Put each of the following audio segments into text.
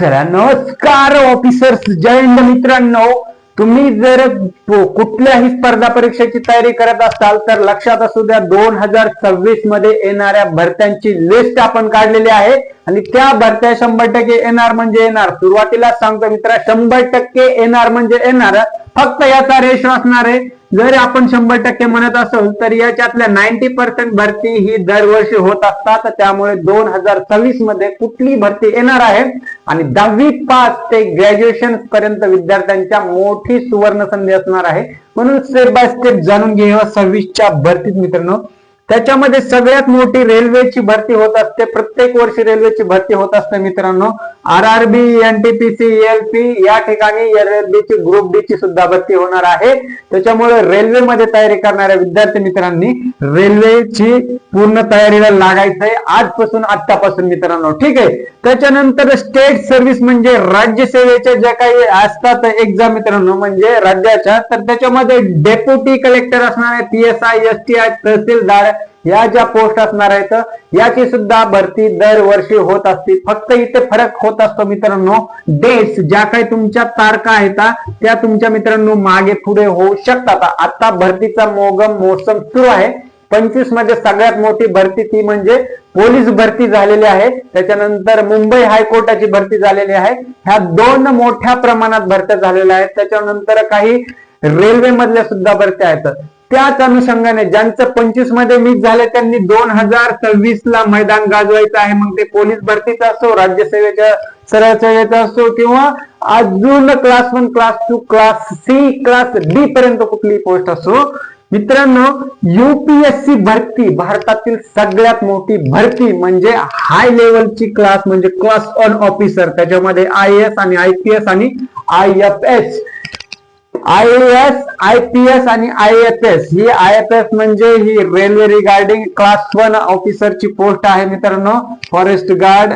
चला नमस्कार ऑफिसर्स जय हिंद मित्रांनो. तुम्ही जर कुठल्याही स्पर्धा परीक्षेची तयारी करत असाल तर लक्षात असू द्या दोन हजार सव्वीसमध्ये येणाऱ्या भरत्यांची लिस्ट आपण काढलेली आहे. आणि त्या भरत्या शंभर टक्के येणार म्हणजे येणार. सुरुवातीला सांगतो मित्र शंभर टक्के येणार म्हणजे येणार. फक्त याचा रेशो असणार आहे. जर आपण शंभर टक्के म्हणत असेल तर याच्यातल्या नाईन्टी पर्सेंट भरती ही दरवर्षी होत असतात. त्यामुळे दोन हजार सव्वीसमध्ये कुठली भरती येणार आहे? आणि दहावी पास ते ग्रॅज्युएशन पर्यंत विद्यार्थ्यांच्या मोठी सुवर्ण संधी असणार आहे. म्हणून स्टेप बाय स्टेप जाणून घेऊया सव्वीसच्या भरतीत मित्रांनो. त्याच्यामध्ये सगळ्यात मोठी रेल्वेची भरती होत असते. प्रत्येक वर्षी रेल्वेची भरती होत असते मित्रांनो. R R B NTPC LP या ठिकाणी एलएलबी ची ग्रुप डी ची सुद्धा भरती होणार आहे. त्याच्यामुळे रेल्वेमध्ये तयारी करणाऱ्या विद्यार्थी मित्रांनी रेल्वेची पूर्ण तयारीला लागायचंय आजपासून आतापासून मित्रांनो. ठीक आहे? त्याच्यानंतर स्टेट सर्व्हिस म्हणजे राज्य सेवेच्या ज्या काही असतात एक्झाम मित्रांनो म्हणजे राज्याच्या तर त्याच्यामध्ये डेप्युटी कलेक्टर असणार आहे P S I S T I तहसीलदार या ज्या पोस्ट असणार आहेत याची सुद्धा भरती दरवर्षी होत असते. फक्त इथे फरक होत असतो मित्रांनो. डेट्स ज्या काही तुमच्या तारखा आहेत त्या तुमच्या मित्रांनो मागे पुढे होऊ शकतात. आता भरतीचा मोगम मोसम सुरू आहे. पंचवीसमध्ये सगळ्यात मोठी भरती ती म्हणजे पोलीस भरती झालेली आहे. त्याच्यानंतर मुंबई हायकोर्टाची भरती झालेली आहे. ह्या दोन मोठ्या प्रमाणात भरत्या झालेल्या आहेत. त्याच्यानंतर काही रेल्वे मधल्या सुद्धा भरत्या आहेत. त्याच अनुषंगाने ज्यांचं पंचवीसमध्ये मिस झाले त्यांनी दोन हजार सव्वीस ला मैदान गाजवायचं आहे. मग ते पोलीस भरतीचं असो राज्यसेवेच्या सरळ सेवेचा असो किंवा अजून class one class two class C class D पर्यंत कुठली पोस्ट असो मित्रांनो युपीएससी भरती भारतातील सगळ्यात मोठी भरती म्हणजे हाय लेवलची क्लास म्हणजे क्लास वन ऑफिसर त्याच्यामध्ये आय एस आणि आय पी एस आणि I F S I S I P S आणि आय एफ एस. ही आय एफ एस म्हणजे ही रेल्वे रिगार्डिंग क्लास वन ऑफिसरची पोस्ट आहे मित्रांनो. Forest guard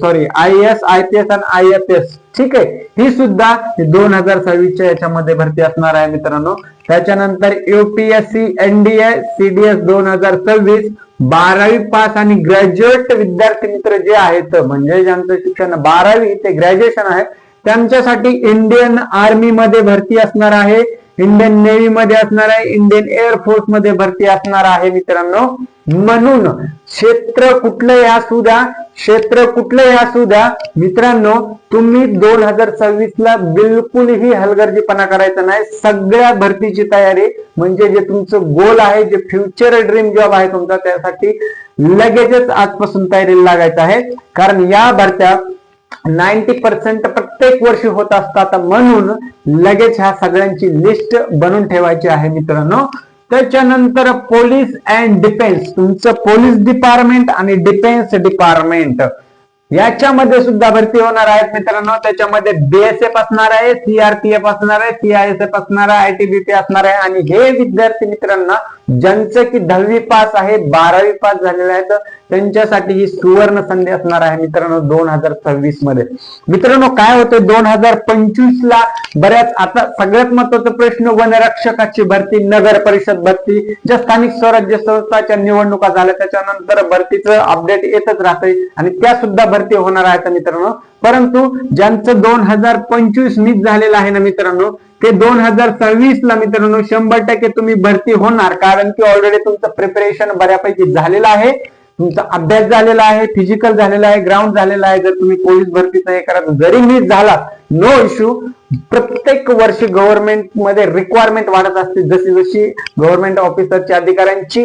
sorry I S I P S आणि आय एफ एस. ठीक आहे? ही सुद्धा दोन हजार सव्वीसच्या याच्यामध्ये भरती असणार आहे मित्रांनो. त्याच्यानंतर युपीएससी एनडीए सीडीएस दोन हजार सव्वीस बारावी पास आणि ग्रॅज्युएट विद्यार्थी मित्र जे आहेत म्हणजे ज्यांचं शिक्षण बारावी ते ग्रॅज्युएशन आहे त्यांच्यासाठी इंडियन आर्मी मध्ये भरती असणार आहे. इंडियन नेव्ही मध्ये असणार आहे. इंडियन एअरफोर्समध्ये भरती असणार आहे मित्रांनो. म्हणून क्षेत्र कुठलंही असू द्या क्षेत्र कुठलंही असू द्या मित्रांनो तुम्ही दोन हजार सव्वीस ला बिलकुलही हलगर्जीपणा करायचा नाही. सगळ्या भरतीची तयारी म्हणजे जे तुमचं गोल आहे जे फ्युचर ड्रीम जॉब आहे तुमचा त्यासाठी लगेचच आजपासून तयारीला लागायचं आहे. कारण या भरत्या नाईन्टी पर्सेंट प्रत्येक वर्षी होत असतात. म्हणून लगेच ह्या सगळ्यांची लिस्ट बनवून ठेवायची आहे मित्रांनो. त्याच्यानंतर पोलीस अँड डिफेन्स तुमचं पोलीस डिपार्टमेंट आणि डिफेन्स डिपार्टमेंट याच्यामध्ये सुद्धा भरती होणार आहेत मित्रांनो. त्याच्यामध्ये बीएसएफ असणार आहे सीआरपीएफ असणार आहे सीआयएसएफ असणार आहे आयटीबीपी असणार आहे. आणि हे विद्यार्थी मित्रांना ज्यांचं की दहावी पास आहे बारावी पास झालेले आहेत त्यांच्यासाठी ही सुवर्ण संधी असणार आहे मित्रांनो दोन हजार सव्वीसमध्ये. मित्रांनो काय होतं दोन हजार पंचवीस ला बऱ्याच आता सगळ्यात महत्त्वाचा प्रश्न वनरक्षकाची भरती नगर परिषद भरती ज्या स्थानिक स्वराज्य संस्थाच्या निवडणुका झाल्या त्याच्यानंतर भरतीचं अपडेट येतच राहते आणि त्या सुद्धा भरती होणार आहेत मित्रांनो. परंतु ज्यांचं दोन हजार पंचवीस मिस झालेलं आहे ना मित्रांनो ते दोन हजार सव्वीस ला मित्रांनो शंभर टक्के तुम्ही भरती होणार कारण की ऑलरेडी तुमचं प्रिपरेशन बऱ्यापैकी झालेलं आहे. तुमचा अभ्यास झालेला आहे फिजिकल झालेला आहे ग्राउंड झालेला आहे. जर तुम्ही पोलीस भरतीचा हे करा जरी मिस झाला नो इश्यू प्रत्येक वर्षी गव्हर्नमेंटमध्ये रिक्वायरमेंट वाढत असते. जशी जशी गव्हर्नमेंट ऑफिसरची अधिकाऱ्यांची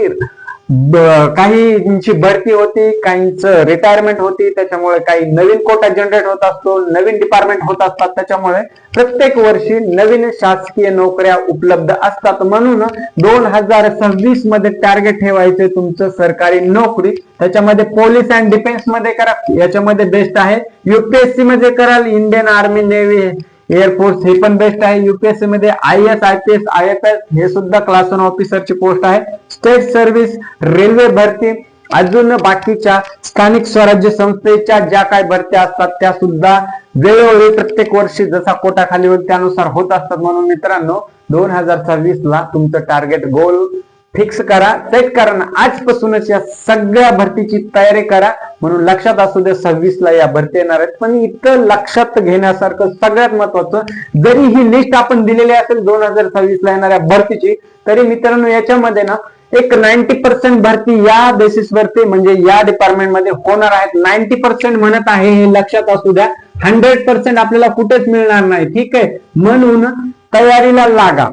काहींची भरती होती काहींच रिटायरमेंट होती त्याच्यामुळे काही नवीन कोटा जनरेट होत असतो नवीन डिपार्टमेंट होत असतात त्याच्यामुळे प्रत्येक वर्षी नवीन शासकीय नोकऱ्या उपलब्ध असतात. म्हणून दोन हजार सव्वीसमध्ये टार्गेट ठेवायचे तुमचं सरकारी नोकरी. त्याच्यामध्ये पोलीस अँड डिफेन्समध्ये करा. याच्यामध्ये बेस्ट आहे. युपीएससी मध्ये कराल. इंडियन आर्मी नेव्ही एअरफोर्स हे पण बेस्ट आहे. युपीएससी मध्ये I S I P S I F S हे सुद्धा क्लास वन ऑफिसरची पोस्ट आहे. स्टेट सर्व्हिस रेल्वे भरती अजून बाकीच्या स्थानिक स्वराज्य संस्थेच्या ज्या काही भरत्या असतात त्या सुद्धा वेळोवेळी प्रत्येक वर्षी जसा कोटा खाली होईल त्यानुसार होत असतात. म्हणून मित्रांनो दोन हजार सव्वीस ला तुमचं टार्गेट गोल फिक्स करा. सेट करा आजपासूनच या सगळ्या भरतीची तयारी करा. म्हणून लक्षात असू द्या सव्वीसला या भरती येणार आहेत. पण इथं लक्षात घेण्यासारखं सगळ्यात महत्वाचं जरी ही लिस्ट आपण दिलेली असेल दोन हजार सव्वीस ला येणाऱ्या भरतीची तरी मित्रांनो याच्यामध्ये ना एक नाईन्टी पर्सेंट भरती या बेसिस वरती म्हणजे या डिपार्टमेंटमध्ये होणार आहेत. नाईन्टी पर्सेंट म्हणत आहे हे लक्षात असू द्या. हंड्रेड पर्सेंट आपल्याला कुठेच मिळणार नाही. ठीक आहे? म्हणून तयारीला लागा.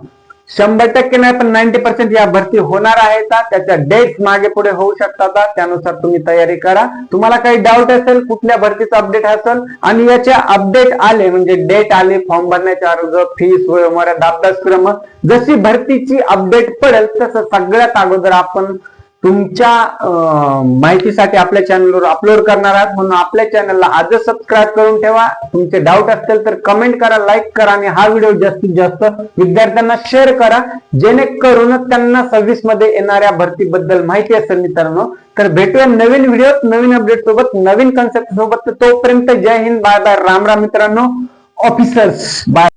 शंभर टक्के नाही पण नाईन्टी पर्सेंट या भरती होणार आहे का? त्याच्या डेट्स मागे पुढे होऊ शकतात त्यानुसार तुम्ही तयारी करा. तुम्हाला काही डाऊट असेल कुठल्या भरतीचा अपडेट असेल आणि याच्या अपडेट आले म्हणजे डेट आले फॉर्म भरण्याचे अर्ज फीस मर्यादा अभ्यासक्रम जशी भरतीची अपडेट पडेल तसं सगळ्यात अगोदर आपण तुमच्या माहितीसाठी आपल्या चॅनलवर अपलोड करणार आहात. म्हणून आपल्या चॅनलला आजच सबस्क्राईब करून ठेवा. तुमचे डाऊट असतील तर कमेंट करा लाईक करा आणि हा व्हिडिओ जास्तीत जास्त विद्यार्थ्यांना शेअर करा. जेणेकरून त्यांना सव्वीसमध्ये येणाऱ्या भरतीबद्दल माहिती असेल मित्रांनो. तर भेटूया नवीन व्हिडिओ नवीन अपडेट सोबत नवीन कन्सेप्ट सोबत. तोपर्यंत जय हिंद बाय बाय. राम राम मित्रांनो. Officers bye